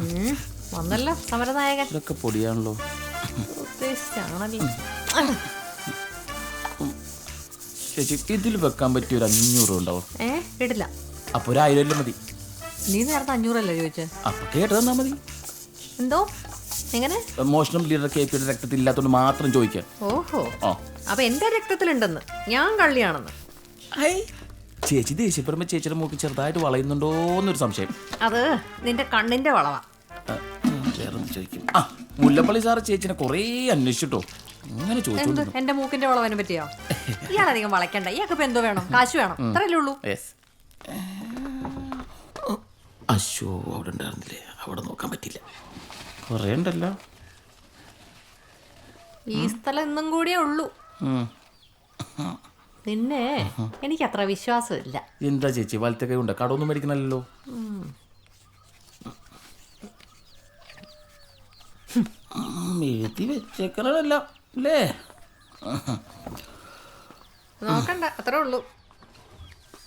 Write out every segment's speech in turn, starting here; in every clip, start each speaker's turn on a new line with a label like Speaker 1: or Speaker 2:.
Speaker 1: ഉം, വന്നല്ലോ സമരനായകൻ.
Speaker 2: ഇതൊക്കെ പൊടിയാണല്ലോ.
Speaker 1: ഉദ്ദേശിച്ചാണല്ലോ
Speaker 2: ചേച്ചി ഇതിൽ വെക്കാൻ പറ്റിയ ഒരു അഞ്ഞൂറ് ഉണ്ടാവും.
Speaker 1: ഏ ഇടില്ല.
Speaker 2: അപ്പൊ ഒരു ആയിരം മതി.
Speaker 1: നീ നേരത്തെ അഞ്ഞൂറല്ലേ ചോദിച്ചത്
Speaker 2: അപ്പൊ കേട്ട് തന്നാ മതി.
Speaker 1: എന്തോ? എങ്ങനെ?
Speaker 2: മോഷണം ലീഡർ കെ പിയുടെ രക്തത്തിൽ ഇല്ലാത്തതുകൊണ്ട് മാത്രം ചോദിക്കാൻ
Speaker 1: ഓഹോ.
Speaker 2: ആ.
Speaker 1: അപ്പൊ എന്റെ രക്തത്തിലുണ്ടെന്ന്. ഞാൻ കള്ളിയാണെന്ന്.
Speaker 2: ചേച്ചി ദേഷ്യപ്പെടുമ്പോ ചേച്ചിയുടെ മൂക്ക് ചെറുതായിട്ട് വളയുന്നുണ്ടോ എന്നൊരു സംശയം.
Speaker 1: അത് നിന്റെ കണ്ണിന്റെ വളവാ.
Speaker 2: വേറൊന്ന് ചോദിക്കും. ആ മുല്ലപ്പള്ളി സാറ് ചേച്ചിനെ കുറേ അന്വേഷിച്ചിട്ടോ? അങ്ങനെ
Speaker 1: എന്ത്? എന്റെ മൂക്കിന്റെ വളവനെ പറ്റിയോ? ഇയാളധികം വളയ്ക്കണ്ട. ഇയാൾക്ക് ഇപ്പൊ എന്തോ വേണം? കാശ് വേണം. അത്രയല്ലേ ഉള്ളൂ.
Speaker 2: യെസ് അശോ അവിടെ ഉണ്ടായിരുന്നില്ലേ? അവിടെ നോക്കാൻ പറ്റില്ല കുറേ ഉണ്ടല്ലോ.
Speaker 1: ഈ സ്ഥലം ഇന്നും കൂടിയേ ഉള്ളൂ.
Speaker 2: ഉം.
Speaker 1: നിന്നെ എനിക്ക് അത്ര വിശ്വാസമില്ല.
Speaker 2: എന്താ ചേച്ചി വലത്തെ കൈ ഉണ്ട്? കടമൊന്നും മേടിക്കണല്ലോ എഴുതി വെച്ചേക്കണല്ല അല്ലേ?
Speaker 1: നോക്കണ്ട അത്രേ ഉള്ളൂ.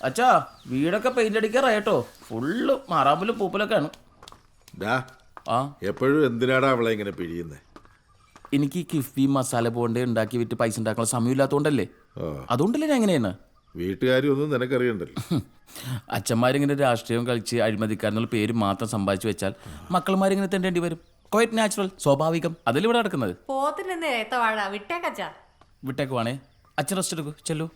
Speaker 2: അച്ഛാ വീടൊക്കെ പെയിന്റ് അടിക്കാറായിട്ടോ ഫുള്ള് മറാമ്പലും പൂപ്പലൊക്കെയാണ്.
Speaker 3: ഡാ
Speaker 2: ആ.
Speaker 3: എപ്പോഴും എന്തിനാടാ അവളെ ഇങ്ങനെ പിഴിയുന്നത്
Speaker 2: എനിക്ക് ഈ കിഫ്ബി മസാല ബോണ്ട് ഉണ്ടാക്കി വിറ്റ് പൈസ ഉണ്ടാക്കാനുള്ള സമയമില്ലാത്തതുകൊണ്ടല്ലേ അതുകൊണ്ടല്ലേ ഞാൻ എങ്ങനെയാണ്
Speaker 3: വീട്ടുകാരും ഒന്നും നിനക്കറിയണ്ടല്ലോ
Speaker 2: അച്ഛന്മാരിങ്ങനെ രാഷ്ട്രീയം കളിച്ച് അഴിമതിക്കാരെന്നുള്ള പേര് മാത്രം സമ്പാദിച്ചു വെച്ചാൽ മക്കൾമാരിങ്ങനെ തെണ്ടേണ്ടി വരും. ക്വൈറ്റ് നാച്ചുറൽ സ്വാഭാവികം. അതല്ലേ ഇവിടെ നടക്കുന്നത്?
Speaker 1: നിന്ന് വിട്ടേക്കച്ചാ
Speaker 2: വിട്ടേക്ക് വേണേ. അച്ഛൻ റെസ്റ്റ് എടുക്കൂ. ചെല്ലു.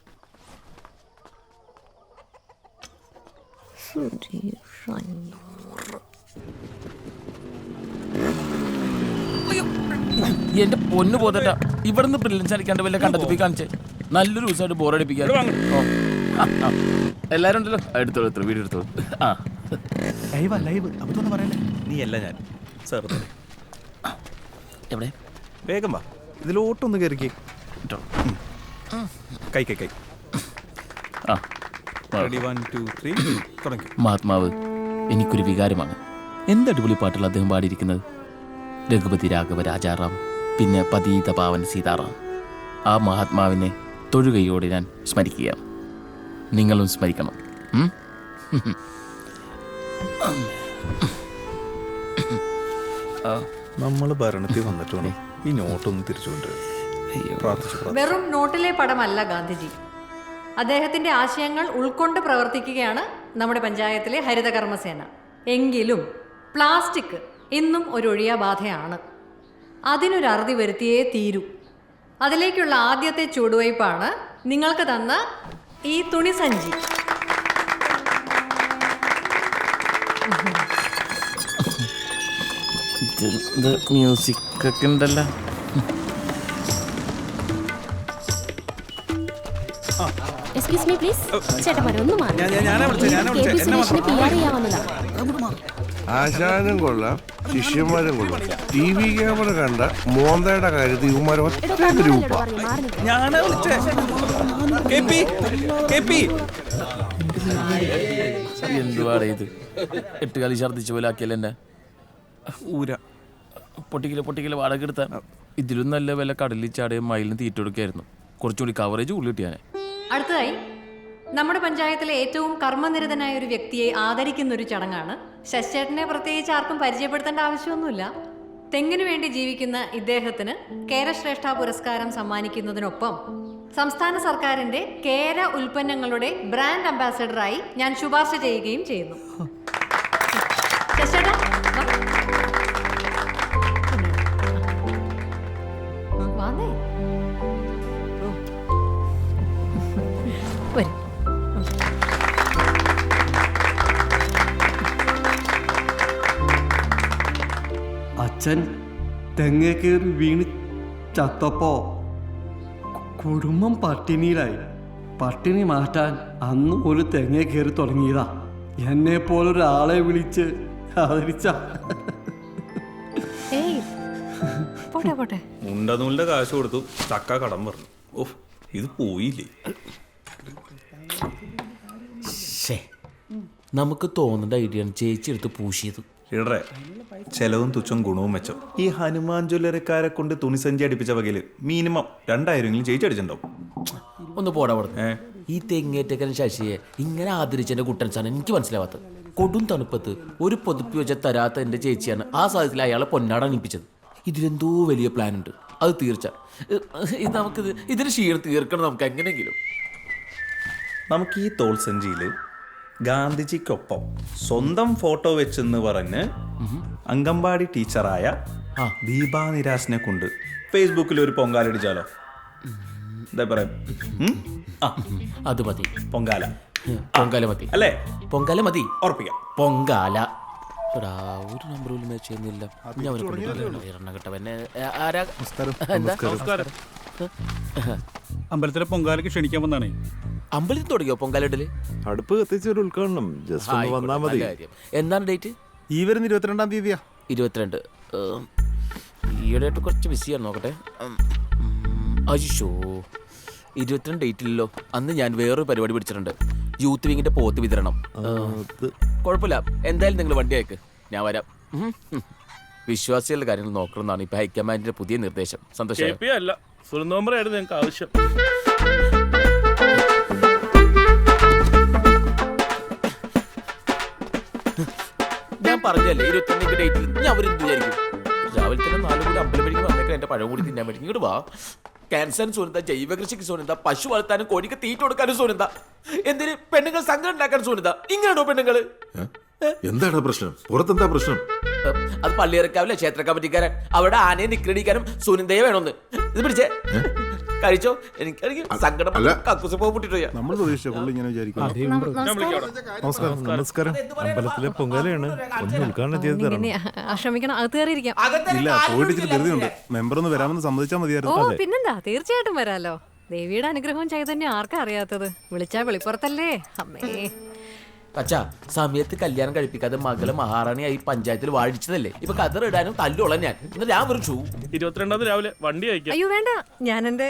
Speaker 2: എന്റെ പൊന്നു പോതട്ട ഇവിടുന്ന് പ്രില്ലൻസ് അടിക്കാണ്ട് വല്ല കണ്ടെത്തി കാണിച്ചേ. നല്ലൊരു ദിവസമായിട്ട് ബോറടിപ്പിക്കാൻ ഓ. എല്ലാരും ഉണ്ടല്ലോ. എടുത്തോളൂ എടുത്തോളൂ വീട് എടുത്തോളൂ. ആ.
Speaker 4: ലൈവാ ലൈവ് അബദ്ധമൊന്നും പറയല്ലേ?
Speaker 5: നീ അല്ല ഞാൻ സാർ
Speaker 2: എവിടെ?
Speaker 5: വേഗം വാ. ഇതിലോട്ടൊന്ന് കയറിക്കേ
Speaker 2: ഇട്ടോ.
Speaker 5: കൈ കൈ കൈ.
Speaker 2: ആ. ആ.
Speaker 5: റെഡി വൺ ടു ത്രീ തുടങ്ങി.
Speaker 2: മഹാത്മാവ് എനിക്കൊരു വികാരമാണ്. എന്ത് അടിപൊളി പാട്ടുകൾ അദ്ദേഹം പാടിയിരിക്കുന്നത്? രഘുപതി രാഘവ രാജാറാം പിന്നെ പതീത പാവൻ സീതാറാം. ആ മഹാത്മാവിനെ തൊഴുകയോടെ ഞാൻ സ്മരിക്കുകയാണ്. നിങ്ങളും സ്മരിക്കണം?
Speaker 5: നമ്മൾ ഭരണത്തിൽ വന്നിട്ടുണ്ട് ഈ നോട്ടൊന്ന് തിരിച്ചു കൊണ്ടുവരും പ്രാർത്ഥിച്ചു പ്രാർത്ഥിച്ചു.
Speaker 1: വെറും നോട്ടിലെ പടമല്ല ഗാന്ധിജി. അദ്ദേഹത്തിന്റെ ആശയങ്ങൾ ഉൾക്കൊണ്ട് പ്രവർത്തിക്കുകയാണ് നമ്മുടെ പഞ്ചായത്തിലെ ഹരിതകർമ്മസേന. എങ്കിലും പ്ലാസ്റ്റിക് ഇന്നും ഒരു ഒഴിയാബാധയാണ്. അതിനൊരു അറുതി വരുത്തിയേ തീരൂ. അതിലേക്കുള്ള ആദ്യത്തെ ചുവടുവയ്പ്പാണ് നിങ്ങൾക്ക് തന്ന ഈ തുണിസഞ്ചി
Speaker 2: മ്യൂസിക് ഒക്കെ ഉണ്ടല്ലോ.
Speaker 6: എക്സ്ക്യൂസ് മീ പ്ലീസ് ചേട്ടന്മാരെ ഒന്ന് മാറി.
Speaker 5: ഞാൻ- ഞാൻ- ഞാനാ വിളിച്ചത്, ഞാനാ വിളിച്ചത്. എന്നെ
Speaker 6: സുരേഷിനെ പി ആർ ചെയ്യാൻ വന്നതാ
Speaker 7: ആശാനും കൊള്ളാം ശിഷ്യന്മാരും കൊള്ളാം. ടി വി ക്യാമറ കണ്ട മോന്തയുടെ കാര്യത്തിൽ ഇവന്മാർ ഒറ്റ ഗ്രൂപ്പാ.
Speaker 6: നിൽക്കാൻ
Speaker 5: ഞാനാ വിളിച്ചേ? K P K P.
Speaker 2: എന്തുവാടേ ഇത്? എട്ട് കളി ഛർദ്ദിച്ച പോലെ ആക്കിയല്ലേ എന്നെ?
Speaker 5: ഊര.
Speaker 2: പൊട്ടിക്കൽ പൊട്ടിക്കൽ വാടക എടുത്താൽ ഇതിലും നല്ല വില കടലിൽ ചാടിയ മയിലിന് തീറ്റ കൊടുക്കായിരുന്നു. കുറച്ചുകൂടി കവറേജ് ഉള്ളി കിട്ടിയാനെ
Speaker 1: അടുത്തതായി നമ്മുടെ പഞ്ചായത്തിലെ ഏറ്റവും കർമ്മനിരതനായ ഒരു വ്യക്തിയെ ആദരിക്കുന്ന ഒരു ചടങ്ങാണ് ശശിചേട്ടനെ പ്രത്യേകിച്ച് ആർക്കും പരിചയപ്പെടുത്തേണ്ട ആവശ്യമൊന്നുമില്ല. തെങ്ങിനു വേണ്ടി ജീവിക്കുന്ന ഇദ്ദേഹത്തിന് കേരശ്രേഷ്ഠ പുരസ്കാരം സമ്മാനിക്കുന്നതിനൊപ്പം സംസ്ഥാന സർക്കാരിന്റെ കേര ഉൽപ്പന്നങ്ങളുടെ ബ്രാൻഡ് അംബാസഡറായി ഞാൻ ശുപാർശ ചെയ്യുകയും ചെയ്യുന്നു. ശശിചേട്ടാ. വരൂ.
Speaker 4: അച്ഛൻ തെങ്ങ കയറി വീണ് ചത്തപ്പോ കുടുംബം പട്ടിണിയിലായി. പട്ടിണി മാറ്റാൻ അന്ന് ഒരു തെങ്ങ കയറി തുടങ്ങിയതാ. എന്നെ പോലൊരാളെ വിളിച്ച് ആദരിച്ച.
Speaker 1: ഏയ് പോട്ടെ പോട്ടെ.
Speaker 5: മുണ്ട നൂലിന്റെ കാശ് കൊടുത്തു ചക്ക കടം പറഞ്ഞു. ഓഹ് ഇത് പോയില്ലേ?
Speaker 2: നമുക്ക് തോന്നേണ്ട ഐഡിയാണ് ചേച്ചി എടുത്ത് പൂശിയത്.
Speaker 5: ഇടറെ. ചെലവും തുച്ഛം ഗുണവും മെച്ചം. ഈ ഹനുമാൻ ജ്വല്ലറിക്കാരെ കൊണ്ട് തുണിസഞ്ചി അടിപ്പിച്ച വകയിൽ മിനിമം രണ്ടായിരമെങ്കിലും ചേച്ചി അടിച്ചിട്ടുണ്ടാവും
Speaker 2: ഒന്ന് പോടാ പറഞ്ഞു ഈ തെങ്ങേറ്റക്കൻ ശശിയെ ഇങ്ങനെ ആദരിച്ചെന്റെ കുട്ടൻസാണ് എനിക്ക് മനസ്സിലാവാത്തത്. കൊടും തണുപ്പത്ത് ഒരു പൊതുപ്പി വെച്ച തരാത്ത എന്റെ ചേച്ചിയാണ് ആ സാധ്യത്തിൽ അയാളെ പൊന്നാട അണിപ്പിച്ചത് ഇതിലെന്തോ വലിയ പ്ലാൻ ഉണ്ട് അത് തീർച്ച. ഇത് നമുക്ക് ഇതിന് ക്ഷീണം തീർക്കണം നമുക്ക് എങ്ങനെയെങ്കിലും.
Speaker 5: നമുക്ക് ഈ തോൾസഞ്ചിയിൽ ഗാന്ധിജിക്കൊപ്പം സ്വന്തം ഫോട്ടോ വെച്ചെന്ന് പറഞ്ഞ് അംഗൻവാടി ടീച്ചറായ ദീപാ നിരാശിനെ കൊണ്ട് ഫേസ്ബുക്കിൽ ഒരു പൊങ്കാലടിച്ചാലോ എന്താ പറയാ?
Speaker 2: അത് മതി.
Speaker 5: പൊങ്കാല.
Speaker 2: പൊങ്കാല മതി.
Speaker 5: അല്ലേ?
Speaker 2: പൊങ്കാല മതി.
Speaker 5: ഉറപ്പിക്കാം.
Speaker 2: പൊങ്കാല. ഒരു നമ്പർ പോലും മാച്ച് ചെയ്യുന്നില്ല. ഞാൻ അവനെ കിട്ടവനെ ആരാ? എന്താ?
Speaker 8: അമ്പലത്തിലെ പൊങ്കാലയ്ക്ക് ക്ഷണിക്കാൻ വന്നാണേ.
Speaker 2: അമ്പലത്തിൽ തുടങ്ങിയോ പൊങ്കാലിടൽ
Speaker 3: അടുപ്പ് കത്തിച്ച് ഒരു ഉദ്ഘാടനം. ജസ്റ്റ് ഒന്ന് വന്നാ മതി.
Speaker 2: എന്താണ് ഡേറ്റ്
Speaker 8: ഈ വരുന്ന ഇരുപത്തിരണ്ടാം തീയതിയാ.
Speaker 2: ഇരുപത്തിരണ്ട്. ഈയിടെയായിട്ട് കുറച്ച് ബിസിയാണ് നോക്കട്ടെ. അജിഷോ ഇരുപത്തിരണ്ട് ഡേറ്റ് ഇല്ലല്ലോ. അന്ന് ഞാൻ വേറൊരു പരിപാടി പിടിച്ചിട്ടുണ്ട്. യൂത്ത് വിങ്ങിന്റെ പോത്ത് വിതരണം. കുഴപ്പമില്ല. എന്തായാലും നിങ്ങൾ വണ്ടി അയക്ക്. ഞാൻ വരാം. വിശ്വാസികളുടെ കാര്യങ്ങൾ നോക്കണമെന്നാണ് ഇപ്പൊ ഹൈക്കമാൻഡിന്റെ പുതിയ നിർദ്ദേശം. സന്തോഷം
Speaker 9: അല്ല. ഞങ്ങൾക്ക് ആവശ്യം.
Speaker 2: പറഞ്ഞല്ലേ ഇരുപത്തിരണ്ടിന്റെ ഡേറ്റിൽ ഞാൻ അവരെന്ത് വിചാരിക്കും? രാവിലെ തന്നെ നാല് കൂടി അമ്പലം വഴിക്ക് വന്നേക്കാൻ എന്റെ പഴം കൂടി തിന്നാൻ വേണ്ടി. ഇങ്ങോട്ട് വാ. ക്യാൻസറിന് സോനന്ത ജൈവ കൃഷിക്ക് സോനന്ത പശു വളർത്താനും കോഴിക്ക് തീറ്റ കൊടുക്കാനും സോനന്ത എന്തിന് പെണ്ണുങ്ങൾ സംഘം ഉണ്ടാക്കാൻ സോനന്ത ഇങ്ങനെയാണോ പെണ്ണുങ്ങൾ?
Speaker 3: എന്താണ് പ്രശ്നം? പുറത്തെന്താ പ്രശ്നം?
Speaker 2: അത് പള്ളിയിറക്കാവില്ല ക്ഷേത്ര കമ്മിറ്റിക്കാരൻ അവിടെ ആനയെ നിക്രടിക്കാനും സുനന്ദയെ വേണമെന്ന്. ഇത് പിടിച്ചേ. കഴിച്ചോ? എനിക്ക് സങ്കടം
Speaker 3: അല്ല.
Speaker 2: കക്കൂസ് പൊട്ടിട്ടോ
Speaker 8: നമ്മൾ പ്രതീക്ഷിച്ച പുള്ളി ഇങ്ങനെ വിചാരിക്കും നമസ്കാരം. നമസ്കാരം അമ്പലത്തിലെ പൊങ്കാലയാണ്. ഒന്ന് ഉദ്ഘാടനം ചെയ്ത് തരണം.
Speaker 1: ഇങ്ങനെ ആ, ക്ഷമിക്കണം അകത്ത് കയറിയിരിക്കാം.
Speaker 8: ഇല്ല പോയിട്ട് ഇച്ചിരി ധൃതിയുണ്ട്. മെമ്പർ ഒന്ന് വരാമെന്ന് സമ്മതിച്ചാൽ
Speaker 1: ഓ
Speaker 8: മതിയായിരുന്നു
Speaker 1: പിന്നെന്താ? തീർച്ചയായിട്ടും വരാലോ. ദേവിയുടെ അനുഗ്രഹവും ചൈതന്യം ആർക്കാ അറിയാത്തത്? വിളിച്ചാ വെളിപ്പുറത്തല്ലേ? അമ്മേ.
Speaker 2: അച്ഛാ സമയത്ത് കല്യാണം കഴിപ്പിക്കാതെ മകൾ മഹാറാണിയായി പഞ്ചായത്തിൽ വാഴിച്ചതല്ലേ? ഇപ്പൊ കതറിടാനും തല്ലുള്ള ഞാൻ. എന്നിട്ട് ഞാൻ വിളിച്ചു
Speaker 9: ഇരുപത്തിരണ്ടാം രാവിലെ വണ്ടി അയക്കാം.
Speaker 1: അയ്യോ വേണ്ട. ഞാൻ എന്റെ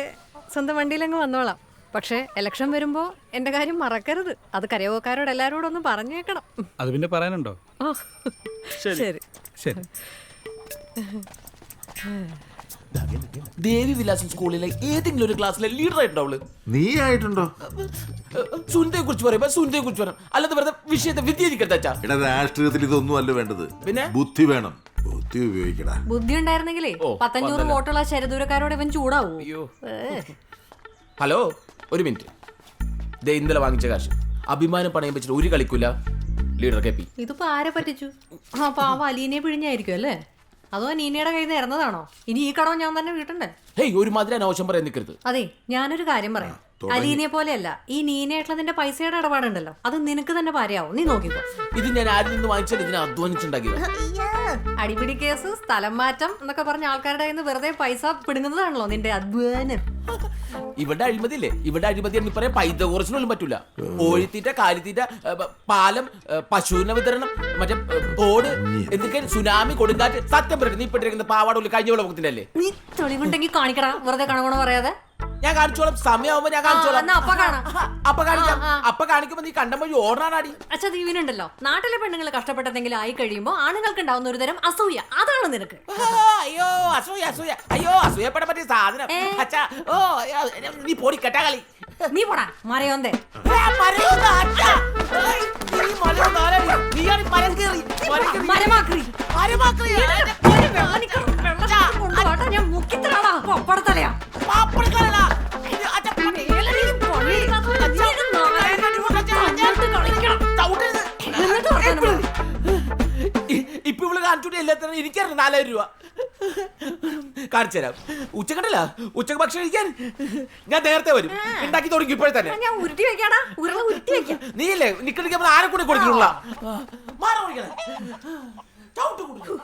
Speaker 1: സ്വന്തം വണ്ടിയിലങ്ങ് വന്നോളാം. പക്ഷേ ഇലക്ഷൻ വരുമ്പോ എന്റെ കാര്യം മറക്കരുത്. അത് കരയോക്കാരോട് എല്ലാരോടും ഒന്ന് പറഞ്ഞേക്കണം.
Speaker 8: അത് പിന്നെ പറയാനുണ്ടോ?
Speaker 1: ഓ ശരി.
Speaker 8: ശരി.
Speaker 2: ദേവി വിലാസം സ്കൂളിലെ ഏതെങ്കിലും ഒരു ക്ലാസ്സിലെ ലീഡർ ആയിട്ടുണ്ടാവുള്ളു
Speaker 3: നീ ആയിട്ടുണ്ടോ?
Speaker 2: സുനിതയെ കുറിച്ച് പറയുമ്പോ സുനിതയെ കുറിച്ച് പറയാം. അല്ലാതെ വെറുതെ വിഷയത്തെ
Speaker 3: വിദ്യ രാഷ്ട്രീയത്തിൽ ഇതൊന്നും അല്ല വേണ്ടത്.
Speaker 2: പിന്നെ?
Speaker 3: ബുദ്ധി വേണം. ബുദ്ധി ഉപയോഗിക്കടാ.
Speaker 1: ബുദ്ധി ഉണ്ടായിരുന്നെങ്കിലേ
Speaker 2: ഓ,
Speaker 1: പത്തഞ്ഞൂറ് വോട്ടുള്ള ശരദൂരക്കാരോട് ഇവൻ ചൂടാവും.
Speaker 2: അയ്യോ. ഹലോ ഒരു മിനിറ്റ്. ദേ ഇന്നലെ വാങ്ങിച്ച കാശ്. അഭിമാനം പണയം വെച്ചിട്ട് ഒരു കളിക്കൂല. Leader K P.
Speaker 1: ഇതിപ്പോ ആരെ പറ്റിച്ചു? ആ പാവ അലീനെ പിഴിഞ്ഞായിരിക്കും അല്ലേ? അതോ നീനയുടെ കയ്യിൽ നിന്ന് ഇറന്നതാണോ? ഇനി ഈ കടവും ഞാൻ തന്നെ വീട്ടണ്ടേ?
Speaker 2: ഹേയ് ഒരുമാതിരി അനാവശ്യം പറയാൻ നിൽക്കരുത്
Speaker 1: അതെ ഞാനൊരു കാര്യം പറയാം. അലീനെ പോലെയല്ല. ഈ നീനയായിട്ടുള്ള നിന്റെ പൈസയുടെ ഇടപാടുണ്ടല്ലോ. അത് നിനക്ക് തന്നെ പാരയാവും നീ നോക്കിക്കോ.
Speaker 2: ഇത് ഞാൻ ആരിൽ നിന്ന് വാങ്ങിച്ചാൽ ഇതിനെ അധ്വാനിച്ചുണ്ടാക്കിയത്?
Speaker 1: അടിപിടി കേസ് സ്ഥലം മാറ്റം എന്നൊക്കെ പറഞ്ഞ ആൾക്കാരുടെ കയ്യിൽ നിന്ന് വെറുതെ പൈസ പിടുങ്ങുന്നതാണല്ലോ നിന്റെ അധ്വാനം.
Speaker 2: ഇവിടെ അഴിമതില്ലേ ഇവിടെ അഴിമതി എന്ന് പറയാൻ പൈത കുറച്ചിനൊന്നും പറ്റൂല. കോഴിത്തീറ്റ കാലിത്തീറ്റ ഏ, പ- പാലം ഏ, പശുവിന വിതരണം മറ്റേ ഏ, തോട് എന്തൊക്കെ സുനാമി കൊടുങ്കാറ്റ് സത്യം പറയും നീ പെട്ടിരിക്കുന്ന പാവാട ഉള്ളിൽ കഴിഞ്ഞ വെള്ളത്തിന്റെ അല്ലേ?
Speaker 1: നീ തെളിവുണ്ടെങ്കിൽ കാണിക്കടാ. വെറുതെ കണകണ പറയാതെ.
Speaker 2: ഞാൻ കാണിച്ചോളാം. സമയമാകുമ്പോ ഞാൻ കാണിച്ചോളാം.
Speaker 1: എന്നാ അപ്പ കാണാം.
Speaker 2: അപ്പൊ കാണിക്കാം.
Speaker 1: ആ, ആ.
Speaker 2: അപ്പൊ കാണിക്കുമ്പോ നീ കണ്ടം വഴി ഓടാനാടി
Speaker 1: അച്ഛാ ദീവിനുണ്ടല്ലോ നാട്ടിലെ പെണ്ണുങ്ങൾ കഷ്ടപ്പെട്ടെന്തെങ്കിലും ആയി കഴിയുമ്പോ ആണുങ്ങൾക്ക് ഉണ്ടാവുന്ന ഒരു തരം അസൂയ. അതാണ് നിനക്ക്.
Speaker 2: ആ, അയ്യോ അസൂയ അസൂയ. അയ്യോ അസൂയപ്പെടാൻ പറ്റിയ സാധനം.
Speaker 1: ഏ?
Speaker 2: അച്ഛാ ഓ അയ്യോ, നീ പോടി കെട്ടാ കളി
Speaker 1: നീ പോടാ മറയോന്തേ. കൊണ്ടുപോട്ടെ ഞാൻ മുക്കിത്തരാടാ. പപ്പടത്തലയാ.
Speaker 2: പാപ്പടക്കാരനാ. ഇവൾ ഇല്ലാത്ത എല്ലാത്തിനും എനിക്കറിയാം നാലായിരം രൂപ. കാണിച്ചു തരാം. ഉച്ചക്കണ്ടല്ല ഉച്ചയ്ക്ക് ഭക്ഷണം കഴിക്കാൻ? ഞാൻ നേരത്തെ വരും. ഉണ്ടാക്കി തുടങ്ങി ഇപ്പോഴെ തന്നെ.
Speaker 1: ഞാൻ ഉരുട്ടി വെക്കാടാ. ഉരുള ഉരുട്ടി വെക്കാം.
Speaker 2: നീയല്ലേ? നിക്കടിക്കാൻ ആരെ കൂടെ കൊടുക്കുള്ള മാറ ഓടിക്കണേ ചവിട്ട് കൊടുക്കും